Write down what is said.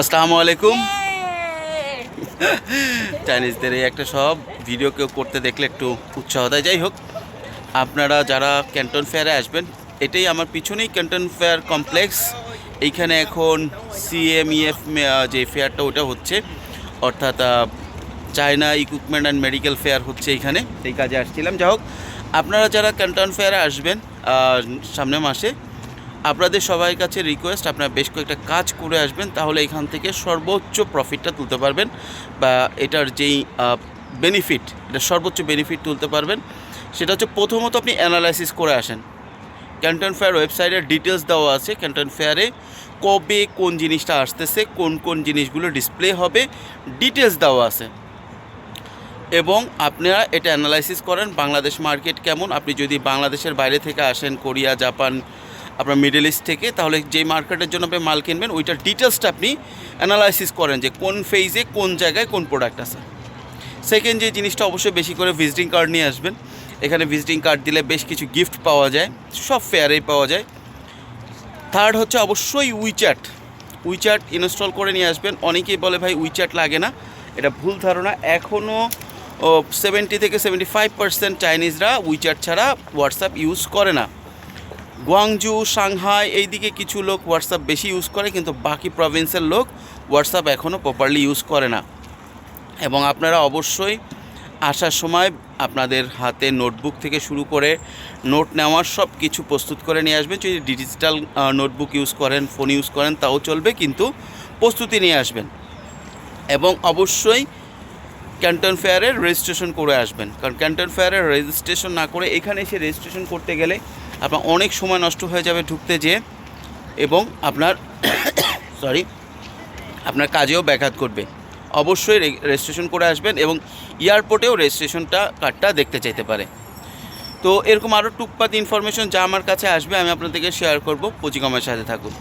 আসসালামু আলাইকুম। চাইনিজদের এই একটা সব ভিডিও কেউ করতে দেখলে একটু উৎসাহ দেয়। যাই হোক আপনারা যারা ক্যান্টন ফেয়ারে আসবেন এটাই আমার পিছনেই ক্যান্টন ফেয়ার কমপ্লেক্স এইখানে এখন সিএমইএফ যে ফেয়ারটা ওটা হচ্ছে অর্থাৎ China equipment and medical fair হচ্ছে এইখানে এই কাজে আসছিলাম। যাই হোক আপনারা যারা ক্যান্টন ফেয়ারে আসবেন আহ, সামনের মাসে আপনাদের সবার কাছে রিকোয়েস্ট আপনারা বেশ কয়েকটা কাজ করে আসবেন, তাহলে এখান থেকে সর্বোচ্চ প্রফিটটা তুলতে পারবেন বা এটার যেই বেনিফিট এটা সর্বোচ্চ বেনিফিট তুলতে পারবেন। সেটা হচ্ছে প্রথমত আপনি অ্যানালাইসিস করে আসেন। ক্যান্টন ফেয়ার ওয়েবসাইটের ডিটেলস দেওয়া আছে। ক্যান্টন ফেয়ারে কবে কোন জিনিসটা আসতেছে, কোন কোন জিনিসগুলো ডিসপ্লে হবে ডিটেলস দেওয়া আছে। এবং আপনারা এটা অ্যানালাইসিস করেন, বাংলাদেশ মার্কেট কেমন? আপনি যদি বাংলাদেশের বাইরে থেকে আসেন, কোরিয়া, জাপান আপনার মিডল ইস্ট থেকে, তাহলে যে মার্কেটের জন্য আপনি মাল কিনবেন, ওইটার ডিটেলসটা আপনি অ্যানালাইসিস করেন যে কোন ফেজে কোন জায়গায় কোন প্রোডাক্ট আছে। সেকেন্ড যে জিনিসটা অবশ্যই বেশি করে ভিজিটিং কার্ড নিয়ে আসবেন। এখানে ভিজিটিং কার্ড দিলে বেশ কিছু গিফট পাওয়া যায়, সব ফেয়ারেই পাওয়া যায়। থার্ড হচ্ছে অবশ্যই উইচ্যাট উইচ্যাট ইনস্টল করে নিয়ে আসবেন। অনেকেই বলে, ভাই উইচ্যাট লাগে না। এটা ভুল ধারণা। এখনও সেভেন্টি থেকে সেভেন্টি ফাইভ পার্সেন্ট চাইনিজরা উইচ্যাট ছাড়া হোয়াটসঅ্যাপ ইউজ করে না। গুয়াংজু সাংহাই, এইদিকে কিছু লোক হোয়াটসঅ্যাপ বেশি ইউজ করে, কিন্তু বাকি প্রভিন্সের লোক হোয়াটসঅ্যাপ এখনও প্রপারলি ইউজ করে না। এবং আপনারা অবশ্যই আসার সময় আপনাদের হাতে নোটবুক থেকে শুরু করে নোট নেওয়ার সব কিছু প্রস্তুত করে নিয়ে আসবেন। যদি ডিজিটাল নোটবুক ইউজ করেন ফোন ইউজ করেন, তাও চলবে, কিন্তু প্রস্তুতি নিয়ে আসবেন। এবং অবশ্যই ক্যান্টন ফেয়ারের রেজিস্ট্রেশন করে আসবেন। কারণ ক্যান্টন ফেয়ারের রেজিস্ট্রেশন না করে এখানে এসে রেজিস্ট্রেশন করতে গেলে আপনার অনেক সময় নষ্ট হয়ে যাবে ঢুকতে যেয়ে এবং আপনার সরি আপনার কাজেও ব্যাঘাত করবে অবশ্যই রেজিস্ট্রেশন করে আসবেন এবং এয়ারপোর্টেও রেজিস্ট্রেশনটা কার্ডটা দেখতে চাইতে পারে। তো এরকম আরও টুকপাত ইনফরমেশন যা আমার কাছে আসবে, আমি আপনাদেরকে শেয়ার করব। পুঁজিকমের সাথে থাকুন।